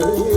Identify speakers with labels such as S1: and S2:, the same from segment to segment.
S1: Oh.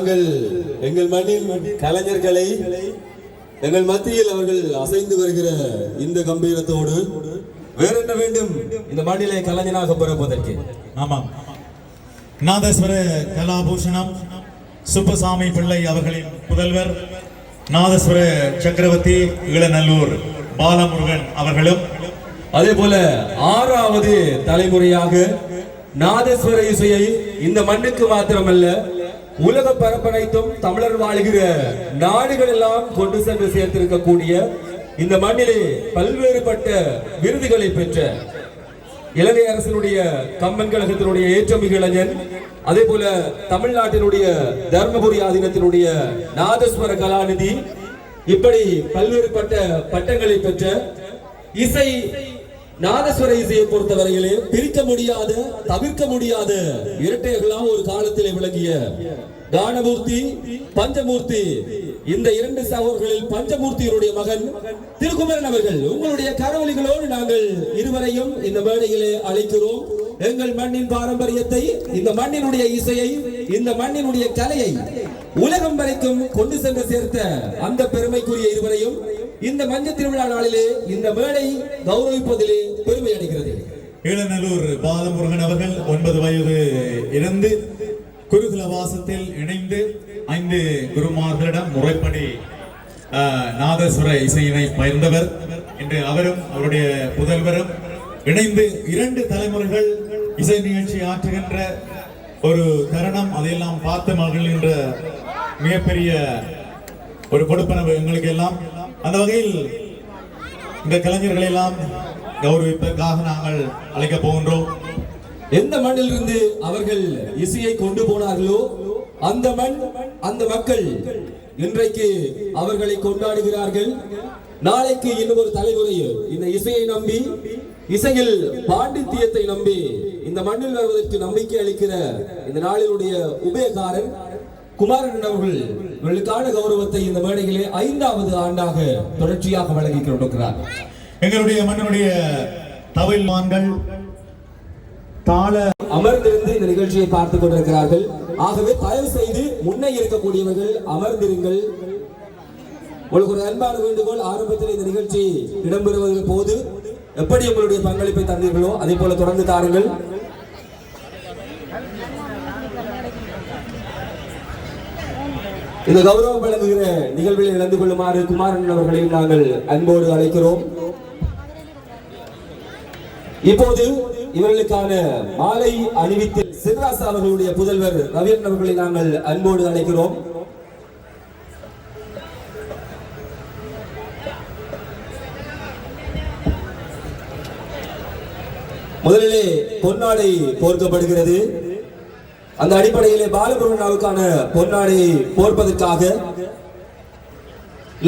S1: நாங்கள் எங்கள் மண்ணின் கலைஞர்களை எங்கள் மத்தியில் அவர்கள் அசைந்து வருகிற இந்த கம்பீரத்தோடு வேற என்ன வேண்டும்? இந்த மண்ணிலே கலைஞனாக பிறப்பதற்கு.
S2: ஆமாம். நாதஸ்வர கலாபூஷணம் சுப்பசாமி பிள்ளை அவர்களின் புதல்வர் நாதஸ்வர சக்கரவர்த்தி இளநல்லூர் பாலமுருகன் அவர்களும்.
S1: அதே போல ஆறாவது தலைமுறையாக நாதஸ்வர இசையை இந்த மண்ணுக்கு மாத்திரமல்ல உலக பரப்பனைத்தும் தமிழர் வாழ்கிற நாடுகள் எல்லாம் கொண்டு சென்று சேர்த்திருக்கக்கூடிய இந்த மண்ணிலே பல்வேறுபட்ட விருதுகளை பெற்ற இலங்கை அரசினுடைய கம்பன் கழகத்தினுடைய ஏற்றமிகு இளைஞன் அதே போல தமிழ்நாட்டினுடைய தர்மபுரி ஆதீனத்தினுடைய நாதஸ்வர கலாநிதி இப்படி பல்வேறுபட்ட பட்டங்களை பெற்ற இசை நாதஸ்வர இசையை பொறுத்தவரையிலே பிரிக்க முடியாத தவிர்க்க முடியாத. இரட்டையர்களாம் ஒரு காலத்திலே விளங்கிய கானமூர்த்தி பஞ்சமூர்த்தி இந்த இரண்டு சகோதரர்களில் பஞ்சமூர்த்தியினுடைய மகன் திருக்குமரன் அவர்கள். உங்களுடைய கரவொலிகளோடு நாங்கள் இருவரையும் இந்த மேடையிலே அழைக்கிறோம். எங்கள் மண்ணின் பாரம்பரியத்தை இந்த மண்ணினுடைய இசையை இந்த மண்ணினுடைய கலையை உலகம் வரைக்கும் கொண்டு சென்று சேர்த்த அந்த பெருமைக்குரிய இருவரையும் இந்த மஞ்சள் திருவிழா நாளிலே இந்த மேடை கௌரவிப்பதிலே பெருமை அடைகிறது.
S2: இளநல்லூர் பாலமுருகன் அவர்கள் ஒன்பது வயது இருந்து குருகுல வாசத்தில் இணைந்து ஐந்து குருமார்களிடம் முறைப்படி ஆஹ், நாதஸ்வர இசையினை பயிர்ந்தவர் இன்று அவரும் அவருடைய புதல்வரும் இணைந்து இரண்டு தலைமுறைகள் இசை நிகழ்ச்சி ஆற்றுகின்ற ஒரு தருணம் அதையெல்லாம் பார்த்து மகிழ்கின்ற மிகப்பெரிய ஒரு கொடுப்பனவு எங்களுக்கு எல்லாம் அந்த வகையில் இந்த கலைஞர்களை எல்லாம் கௌரவிப்பதற்காக நாங்கள் அழைக்கப் போகின்றோம்.
S1: எந்த மண்ணிலிருந்து அவர்கள் இசையை கொண்டு போனார்களோ அந்த மண் அந்த மக்கள் இன்றைக்கு அவர்களை கொண்டாடுகிறார்கள். நாளைக்கு இன்னும் ஒரு தலைமுறை இந்த இசையை நம்பி இசையில் பாண்டித்தியத்தை நம்பி இந்த மண்ணில் வருவதற்கு நம்பிக்கை அளிக்கிற இந்த நாளினுடைய உபயகாரன் குமாரன் அவர்கள் இவர்களுக்கான கௌரவத்தை இந்த மேடையிலே ஐந்தாவது ஆண்டாக தொடர்ச்சியாக வழங்கிக் கொண்டிருக்கிறார்.
S2: எங்களுடைய மண்ணினுடைய தவிழ்மான்கள் தாள
S1: அமர்ந்திருந்து இந்த நிகழ்ச்சியை பார்த்துக் கொண்டிருக்கிறார்கள். ஆகவே தயவு செய்து முன்னே இருக்கக்கூடியவர்கள் அமர்ந்திருங்கள். உங்களுக்கு ஒரு அன்பான வேண்டுகோள் ஆரம்பத்தில் இந்த நிகழ்ச்சி இடம்பெறுவதற்கு போது எப்படி உங்களுடைய பங்களிப்பை தந்தீர்களோ அதே போல தொடர்ந்து தாருங்கள். இந்த கௌரவம் வழங்குகிற நிகழ்வில் இழந்து கொள்ளுமாறு குமாரன் அவர்களையும் நாங்கள் அன்போடு அழைக்கிறோம். இப்போது இவர்களுக்கான மாலை அணிவித்து சிவராசா அவர்களுடைய புதல்வர் ரவீந்திரன் அவர்களை நாங்கள் அன்போடு அழைக்கிறோம். முதலிலே பொன்னாடை போர்க்கப்படுகிறது. அந்த அடிப்படையிலே பாலமுருகனாவுக்கான பொன்னாடை போர்ப்பதற்காக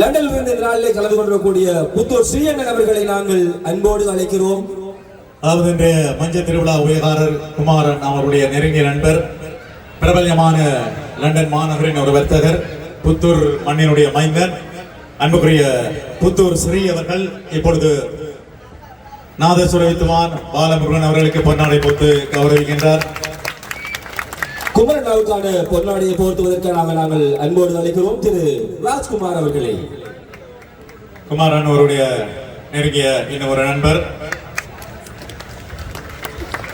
S1: லண்டனில் இருந்து நாளிலே கலந்து கொண்டிருக்கக்கூடிய புத்தூர் ஸ்ரீயண்ணன் அவர்களை நாங்கள் அன்போடு அழைக்கிறோம்.
S2: அதாவது இன்றைய மஞ்சள் திருவிழா உயகாரர் குமாரன் அவருடைய நெருங்கிய நண்பர் பிரபல்யமான லண்டன் மாநகரின் ஒரு வர்த்தகர் புத்தூர் மண்ணினுடைய மைந்தன் அன்புக்குரிய புத்தூர் ஸ்ரீ அவர்கள் இப்பொழுது நாதசுர வித்துவான் பாலமுருகன் அவர்களுக்கு பொன்னாடை போட்டு கௌரவிக்கின்றார்.
S1: குமரனாவுக்கான பொன்னாடியை போர்த்துவதற்காக நாங்கள் அன்போடு அழைக்கிறோம். திரு ராஜ்குமார் அவர்களை.
S2: குமாரன் அவருடைய நெருங்கிய இன்னும் ஒரு நண்பர்.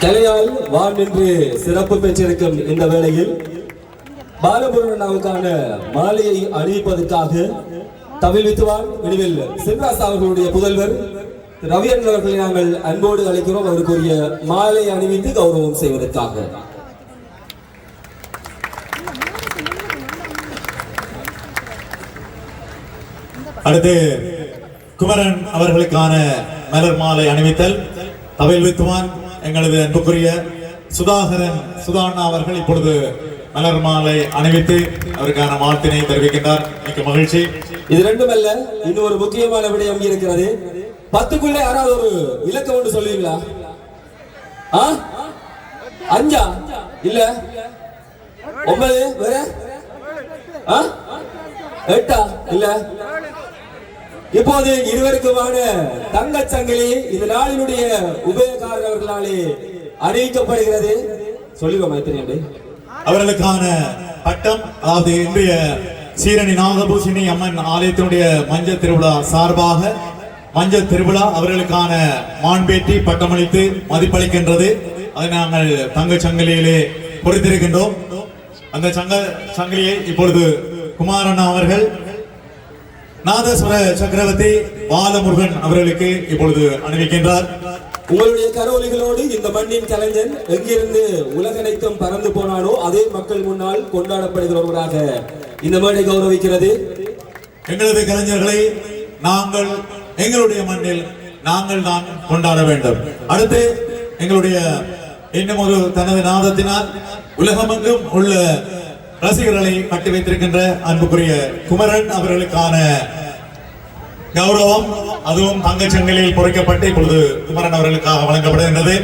S1: கலையால் வான் நின்று சிறப்பு பெற்றிருக்கும் இந்த வேளையில் பாலமுருகனாவுக்கான மாலையை அணிவிப்பதற்காக தமிழ் வித்துவான் விடுவில் செல்வராஸ் அவர்களுடைய புதல்வர் ரவியன் அவர்களை நாங்கள் அன்போடு அழைக்கிறோம். அவருக்குரிய மாலை அணிவித்து கௌரவம் செய்வதற்காக.
S2: அடுத்து குமரன் அவர்களுக்கான மலர் மாலை அணிவித்தல். தவில் வித்துவான் எங்களது அன்புக்குரிய சுதாகரன் சுதாண்ணா அவர்கள் இப்பொழுது மலர் மாலை அணிவித்து அவருக்கான வாழ்த்தினை தெரிவிக்கின்றார். மிக்க மகிழ்ச்சி.
S1: இது ரெண்டுமல்ல இன்னும் ஒரு முக்கியமான விடயம் இருக்கிறது. பத்துக்குள்ள யாராவது ஒரு இலக்கம் ஒன்று சொல்லுவீங்களா? ஆ? அஞ்சா? இல்ல? ஒன்பது? வேற? ஆ? எட்டா? இல்ல? இப்போது இருவருக்குமான தங்க சங்கிலி இந்த நாளினுடைய உபயகாரர் அவர்களாலே அறிவிக்கப்படுகிறது சொல்லுங்க மைத்திரி
S2: அவர்களுக்கான பட்டம் அதாவது இன்றைய சீரணி நாகபூஷணி அம்மன் ஆலயத்தினுடைய மஞ்சள் திருவிழா சார்பாக மஞ்சள் திருவிழா அவர்களுக்கான மான்பேட்டி பட்டமளித்து மதிப்பளிக்கின்றது. அதை நாங்கள் தங்க சங்கிலியிலே பொறுத்திருக்கின்றோம். அந்த சங்க சங்கிலியை இப்பொழுது குமாரண்ணா அவர்கள் நாதஸ்வர சக்கரவர்த்தி பாலமுருகன் அவர்களுக்கு இப்பொழுது அணிவிக்கின்றார்.
S1: உங்களுடைய கரோலிகளோடு இந்த மண்ணின் கலைஞன் எங்கிருந்து உலகனைத்தும் பறந்து போனானோ அதே மக்கள் முன்னால் கொண்டாடப்படுகிற ஒருவராக இந்த மேடை கௌரவிக்கிறது.
S2: எங்களது கலைஞர்களை நாங்கள் எங்களுடைய மண்ணில் நாங்கள் தான் கொண்டாட வேண்டும். அடுத்து எங்களுடைய இன்னும் ஒரு தனது நாதத்தினால் உலகமெங்கும் உள்ள ரசிகர்களை கட்டி வைத்திருக்கின்ற அன்புக்குரிய குமரன் அவர்களுக்கான கௌரவம் அதுவும் தங்கச்சங்கிலில் பொறிக்கப்பட்டு இப்பொழுது குமரன் அவர்களுக்காக வழங்கப்படுகின்றது.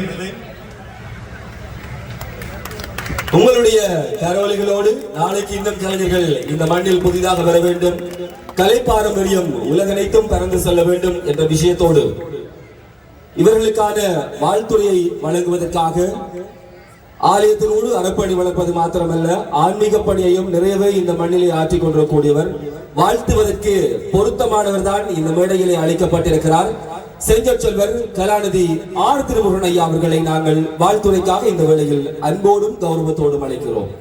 S1: உங்களுடைய கரோலிகளோடு நாளைக்கு இன்னும் கலைஞர்கள் இந்த மண்ணில் புதிதாக வர வேண்டும். கலை பாரம்பரியம் உலகனைத்தும் பறந்து செல்ல வேண்டும் என்ற விஷயத்தோடு இவர்களுக்கான வாழ்த்துறையை வழங்குவதற்காக ஆலயத்தினோடு அறப்பணி வளர்ப்பது மாத்திரமல்ல ஆன்மீக பணியையும் நிறையவே இந்த மண்ணிலே ஆற்றிக் கொண்டிருக்கக்கூடியவர். வாழ்த்துவதற்கு பொருத்தமானவர் தான் இந்த மேடையிலே அழைக்கப்பட்டிருக்கிறார். செஞ்ச செல்வர் கலாநிதி ஆர் திருமுருகன் ஐயா அவர்களை நாங்கள் வாழ்த்துறைக்காக இந்த வேளையில் அன்போடும் கௌரவத்தோடும் அழைக்கிறோம்.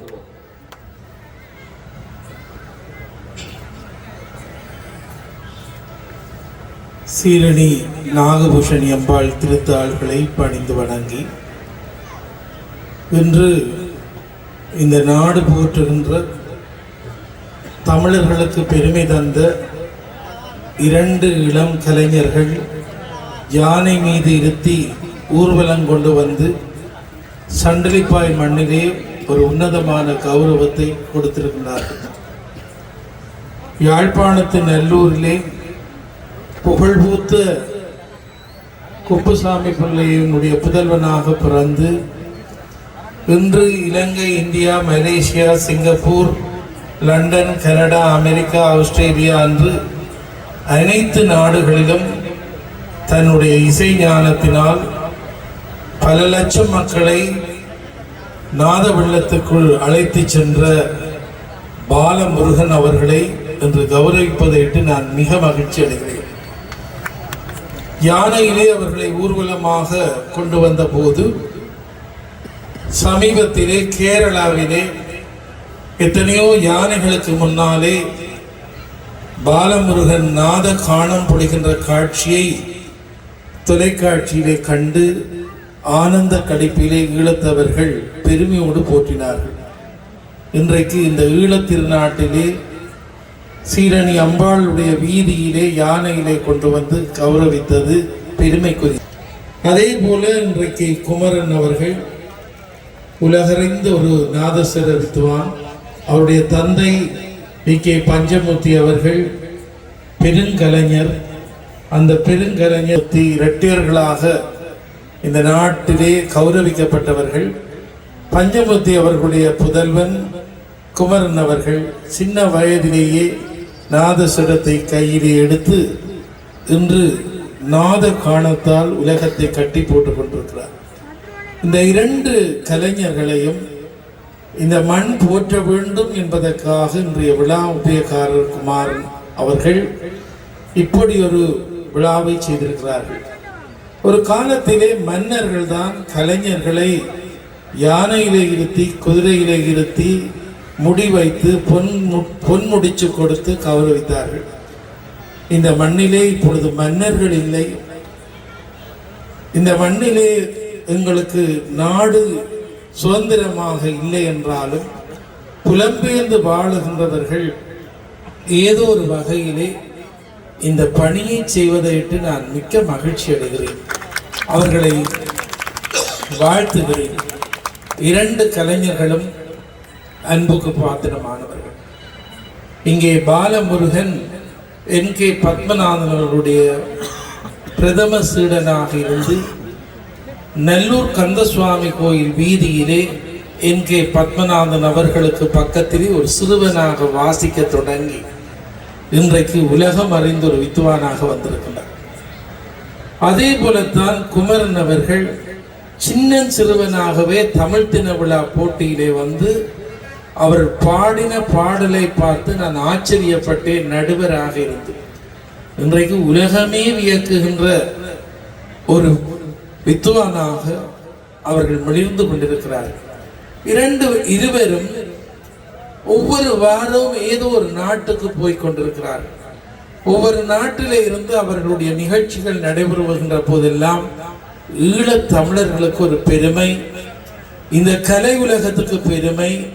S3: சீரணி நாகபூஷணி அம்பாள் திருத்தாள்களை பணிந்து வணங்கி இன்று இந்த நாடு போற்றுகின்ற தமிழர்களுக்கு பெருமை தந்த இரண்டு இளம் கலைஞர்கள் யானை மீது இருத்தி ஊர்வலம் கொண்டு வந்து சண்டலிப்பாய் மண்ணிலே ஒரு உன்னதமான கௌரவத்தை கொடுத்திருக்கிறார்கள். யாழ்ப்பாணத்து நல்லூரிலே புகழ்பூத்த குப்புசாமி பிள்ளையினுடைய புதல்வனாக பிறந்து இன்று Ilankai India Malaysia Singapore London Canada America Australia என்று அனைத்து நாடுகளிலும் தன்னுடைய இசை ஞானத்தினால் பல லட்சம் மக்களை நாத வெள்ளத்துக்குள் அழைத்து சென்ற பாலமுருகன் அவர்களை என்று கௌரவிப்பதையிட்டு நான் மிக மகிழ்ச்சி அடைகிறேன். யானையிலே அவர்களை ஊர்வலமாக கொண்டு வந்த போது சமீபத்திலே கேரளாவிலே எத்தனையோ யானைகளுக்கு முன்னாலே பாலமுருகன் நாத காணம் பொழிகின்ற காட்சியை தொலைக்காட்சியிலே கண்டு ஆனந்த கடிப்பிலே ஈழத்தவர்கள் பெருமையோடு போற்றினார்கள். இன்றைக்கு இந்த ஈழத்திருநாட்டிலே சீரணி அம்பாளுடைய வீதியிலே யானையிலே கொண்டு வந்து கௌரவித்தது பெருமைக்குரிய. அதே போல இன்றைக்கு குமரன் அவர்கள் உலகறிந்த ஒரு நாதஸ்வர வித்துவான் அவருடைய தந்தை வி கே. பஞ்சமூர்த்தி அவர்கள் பெருங்கலைஞர். அந்த பெருங்கலைஞர் இரட்டியர்களாக இந்த நாட்டிலே கௌரவிக்கப்பட்டவர்கள். பஞ்சமூர்த்தி அவர்களுடைய புதல்வன் குமரன் அவர்கள் சின்ன வயதிலேயே நாதஸ்வரத்தை கையிலே எடுத்து இன்று நாத காணத்தால் உலகத்தை கட்டி போட்டு கொண்டிருக்கிறார். இந்த இரண்டு கலைஞர்களையும் இந்த மண் போற்ற வேண்டும் என்பதற்காக இன்றைய விழா உபயக்காரர் குமாரன் அவர்கள் இப்படி ஒரு விழாவை செய்திருக்கிறார்கள். ஒரு காலத்திலே மன்னர்கள் தான் கலைஞர்களை யானையிலே இருத்தி குதிரையிலே இருத்தி முடி வைத்து பொன் மு- பொன் முடிச்சு கொடுத்து கௌரவித்தார்கள். இந்த மண்ணிலே இப்பொழுது மன்னர்கள் இல்லை. இந்த மண்ணிலே எங்களுக்கு நாடு சுதந்திரமாக இல்லை என்றாலும் புலம்பெயர்ந்து வாழுகின்றவர்கள் ஏதோ ஒரு வகையிலே இந்த பணியை செய்வதையிட்டு நான் மிக்க மகிழ்ச்சி அடைகிறேன். அவர்களை வாழ்த்துகிறேன். இரண்டு கலைஞர்களும் அன்புக்கு பாத்திரமானவர்கள். இங்கே பாலமுருகன் என் கே பத்மநாதன் அவர்களுடைய பிரதம சீடனாக இருந்து நல்லூர் கந்தசுவாமி கோயில் வீதியிலே என் கே பத்மநாதன் அவர்களுக்கு பக்கத்திலே ஒரு சிறுவனாக வாசிக்க தொடங்கி இன்றைக்கு உலகம் அறிந்த ஒரு வித்துவானாக வந்திருக்கிறார். அதே போலத்தான் குமரன் அவர்கள் சின்ன சிறுவனாகவே தமிழ் தின விழா போட்டியிலே வந்து அவர் பாடின பாடலை பார்த்து நான் ஆச்சரியப்பட்டே நடுவராக இருந்தேன். இன்றைக்கு உலகமே வியக்குகின்ற ஒரு வித்துவானாக அவர்கள் மிளிர்ந்து கொண்டிருக்கிறார்கள். இரண்டு இருவரும் ஒவ்வொரு வாரமும் ஏதோ ஒரு நாட்டுக்கு போய் கொண்டிருக்கிறார்கள். ஒவ்வொரு நாட்டிலே இருந்து அவர்களுடைய நிகழ்ச்சிகள் நடைபெறுகின்ற போதெல்லாம் ஈழத் தமிழர்களுக்கு ஒரு பெருமை இந்த கலை உலகத்துக்கு பெருமை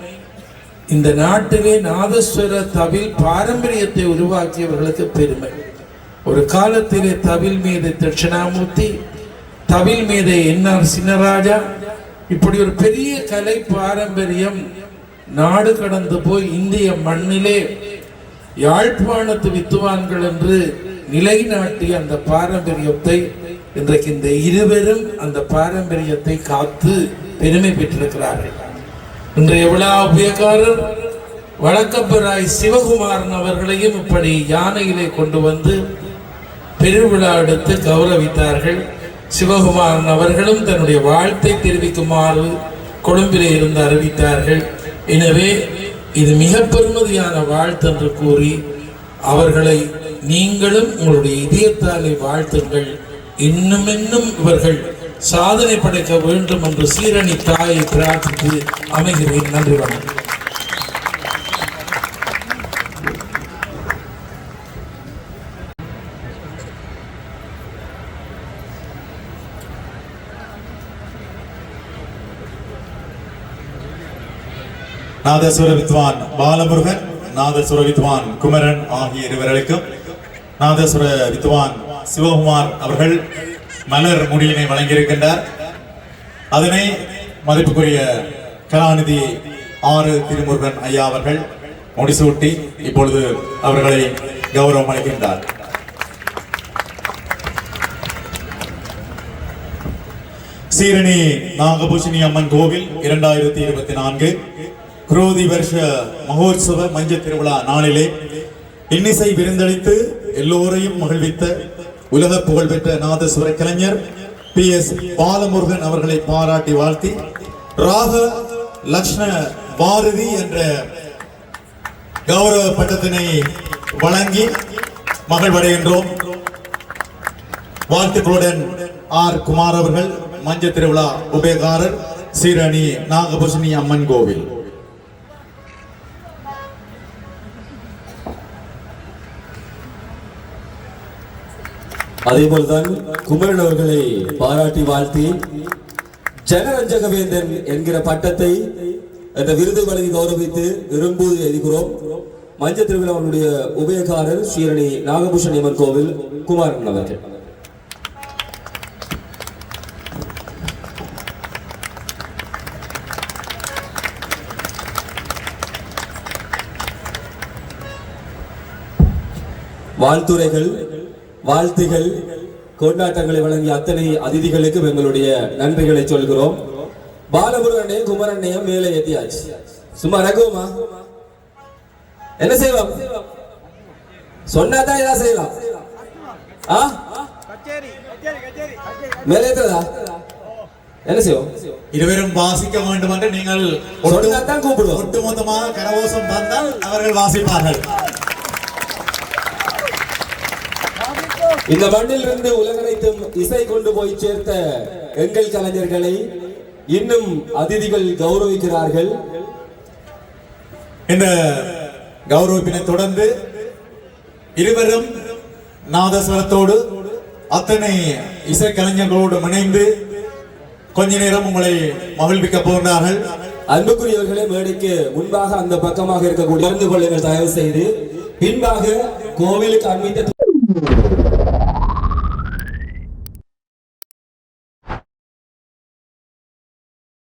S3: இந்த நாட்டிலே நாதஸ்வர தவில் பாரம்பரியத்தை உருவாக்கியவர்களுக்கு பெருமை. ஒரு காலத்திலே தவில் மீது தட்சிணாமூர்த்தி தவில் மீது என்ஆர் சின்னராஜா? இப்படி ஒரு பெரிய கலை பாரம்பரியம் நாடு கடந்து போய் இந்திய மண்ணிலே யாழ்ப்பாணத்து வித்துவான்கள் என்று நிலைநாட்டிய அந்த பாரம்பரியத்தை இன்றைக்கு இந்த இருவரும் அந்த பாரம்பரியத்தை காத்து பெருமை பெற்றிருக்கிறார்கள். இன்றைய விழா உபயக்காரர் வழக்கப்பராய் சிவகுமாரன் அவர்களையும் இப்படி யானையிலே கொண்டு வந்து பெருவிழா எடுத்து கௌரவித்தார்கள். சிவகுமாரன் அவர்களும் தன்னுடைய வாழ்த்தை தெரிவிக்குமாறு கொழும்பிலே இருந்து அறிவித்தார்கள். எனவே இது மிக பெருமதியான வாழ்த்து என்று கூறி அவர்களை நீங்களும் உங்களுடைய இதயத்தாலே வாழ்த்துங்கள். இன்னும் இன்னும் இவர்கள் சாதனை படைக்க வேண்டும் என்று சீரணி தாயை பிரார்த்தித்து அமைகிறேன். நன்றி வணக்கம்.
S2: நாதசுர வித்வான் பாலமுருகன் நாதசுர வித்வான் குமரன் ஆகிய இருவர்களுக்கும் நாதசுர வித்வான் சிவகுமார் அவர்கள் மலர் முடியினை வழங்கியிருக்கின்றார். அதனை மதிப்புக்குரிய கலாநிதி ஆறு திருமுருகன் ஐயா அவர்கள் முடிசூட்டி இப்பொழுது அவர்களை கௌரவம் அளிக்கின்றார். சீரணி நாகபூஷணி அம்மன் கோவில் இரண்டாயிரத்தி இருபத்தி நான்கு. குரோதி வருஷ மகோத்சவ மஞ்ச திருவிழா நாளிலே இன்னிசை விருந்தளித்து எல்லோரையும் மகிழ்வித்த உலக புகழ்பெற்ற நாதஸ்வர கலைஞர் பி எஸ் பாலமுருகன் அவர்களை பாராட்டி வாழ்த்தி ராக லக்ஷ்ண பாரதி என்ற கௌரவ பட்டத்தினை வழங்கி மகிழ்வடைகின்றோம். வாழ்த்துக்களுடன் ஆர் குமார் அவர்கள் மஞ்ச திருவிழா உபயகாரர் சீரணி நாகபூஷணி அம்மன் கோவில்.
S1: அதே போல்தான் குமரன் அவர்களை பாராட்டி வாழ்த்தி ஜனரஞ்சகவேந்தன் என்கிற பட்டத்தை அந்த விருது வழங்கி கௌரவித்து விரும்பு எழுதுகிறோம் மஞ்சள் திருவிழாவுடைய உபயகாரர் ஸ்ரீரணி நாகபூஷன் அம்மன் கோவில் குமாரன் அவர்கள். வாழ்த்துரைகள். வாழ்த்துகள் கொண்டாட்டங்களை வழங்கிய அத்தனை அதிதிகளுக்கும் எங்களுடைய நன்றிகளை சொல்கிறோம். பாலமுருகனே குமரண்ணையும் மேலே ஏத்தியாச்சு. சும்மா ரகுமா என்ன செய்வோம் சொன்னாதான் ஏதாவது செய்யலாம் ஆ? மேலே என்ன செய்வோம்?
S2: இருவரும் வாசிக்க வேண்டும் என்று நீங்கள் ஒட்டுமொத்தமாக கரகோஷம் தந்தால் அவர்கள் வாசிப்பார்கள்.
S1: இந்த மண்ணில் இருந்து உலகனைத்தும் இசை கொண்டு போய் சேர்த்த எங்கள் கலைஞர்களை இன்னும் அதிதிகள் கௌரவிக்கிறார்கள்.
S2: இந்த கௌரவிப்பினை தொடர்ந்து இருவரும் நாதஸ்வரத்தோடு அத்தனை இசைக்கலைஞர்களோடு இணைந்து கொஞ்ச நேரம் உங்களை மகிழ்விக்க போகிறார்கள்.
S1: அன்புக்குரியவர்களே மேடைக்கு முன்பாக அந்த பக்கமாக இருக்கக்கூடிய அறிந்து கொள்ளுங்கள் தயவு செய்து பின்பாக கோவிலுக்கு அன்பித்த